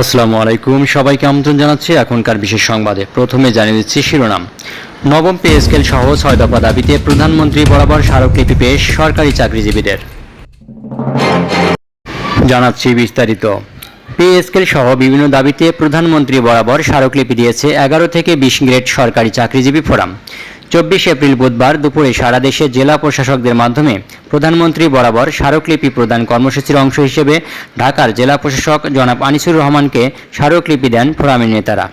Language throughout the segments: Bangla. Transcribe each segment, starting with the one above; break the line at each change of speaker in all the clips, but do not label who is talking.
আসসালামু আলাইকুম। সবাইকে আমন্ত্রণ জানাচ্ছি এখনকার বিশেষ সংবাদে। প্রথমে জানিয়ে দিচ্ছি শিরোনাম। নবম পে স্কেল সহ ছয় দফা দাবিতে প্রধানমন্ত্রী বরাবর স্মারকলিপি পেশ সরকারি চাকরিজীবীদের। জানাচ্ছি বিস্তারিত। পে স্কেল সহ বিভিন্ন দাবিতে প্রধানমন্ত্রী বরাবর স্মারকলিপি দিয়েছে এগারো থেকে বিশ গ্রেড সরকারি চাকরিজীবী ফোরাম। চব্বিশ এপ্রিল বুধবার দুপুরে সারা দেশে জেলা প্রশাসকদের মাধ্যমে প্রধানমন্ত্রী বরাবর স্মারকলিপি প্রদান কর্মসূচির অংশ হিসেবে ঢাকার জেলা প্রশাসক জনাব আনিসুর রহমানকে স্মারকলিপি দেন ফোরামের নেতারা।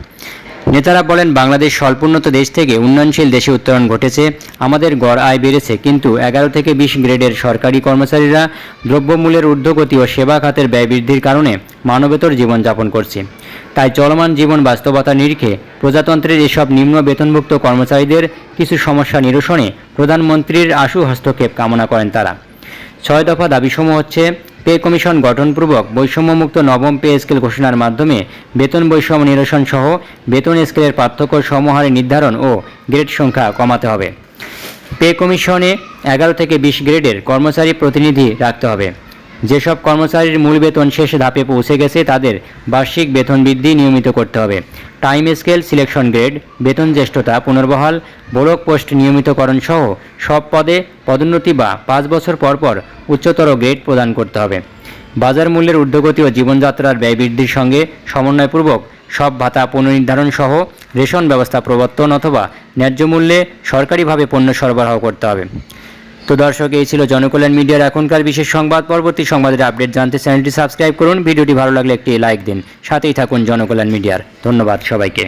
নেতারা বলেন, বাংলাদেশ স্বল্পোন্নত দেশ থেকে উন্নয়নশীল দেশে উত্তরণ ঘটেছে। আমাদের গড় আয় বেড়েছে, কিন্তু এগারো থেকে বিশ গ্রেডের সরকারি কর্মচারীরা দ্রব্যমূল্যের ঊর্ধ্বগতি ও সেবা খাতের ব্যয় বৃদ্ধির কারণে মানবেতর জীবনযাপন করছে। তাই চলমান জীবন বাস্তবতা নিরিখে প্রজাতন্ত্রের এসব নিম্ন বেতনভুক্ত কর্মচারীদের কিছু সমস্যা নিরসনে প্রধানমন্ত্রীর আশু হস্তক্ষেপ কামনা করেন তারা। ছয় দফা দাবিসমূহ হচ্ছে, পে কমিশন গঠনপূর্বক বৈষম্যমুক্ত নবম পে স্কেল ঘোষণার মাধ্যমে বেতন বৈষম্য নিরসন সহ বেতন স্কেলের পার্থক্য সমহারে নির্ধারণ ও গ্রেড সংখ্যা কমাতে হবে। পে কমিশনে এগারো থেকে বিশ গ্রেডের কর্মচারী প্রতিনিধি রাখতে হবে। যেসব কর্মচারীর মূল বেতন শেষ ধাপে পৌঁছে গেছে, তাদের বার্ষিক বেতন বৃদ্ধি নিয়মিত করতে হবে। টাইম স্কেল, সিলেকশন গ্রেড, বেতন জ্যেষ্ঠতা, পুনর্বহাল বড়ক পোস্ট নিয়মিতকরণ সহ সব পদে পদোন্নতি বা পাঁচ বছর পর পর উচ্চতর গ্রেড প্রদান করতে হবে। বাজার মূল্যের ঊর্ধ্বগতি ও জীবনযাত্রার ব্যয় বৃদ্ধির সঙ্গে সমন্বয়পূর্বক সব ভাতা পুনর্নির্ধারণ সহ রেশন ব্যবস্থা প্রবর্তন অথবা ন্যায্য মূল্যে সরকারিভাবে পণ্য সরবরাহ করতে হবে। তো দর্শক, এই ছিল জনকল্যাণ মিডিয়ার এখনকার বিশেষ সংবাদ। পরবর্তী সংবাদের আপডেট জানতে চ্যানেলটি সাবস্ক্রাইব করুন। ভিডিওটি ভালো লাগলে একটি লাইক দিন। সাথেই থাকুন জনকল্যাণ মিডিয়ার। ধন্যবাদ সবাইকে।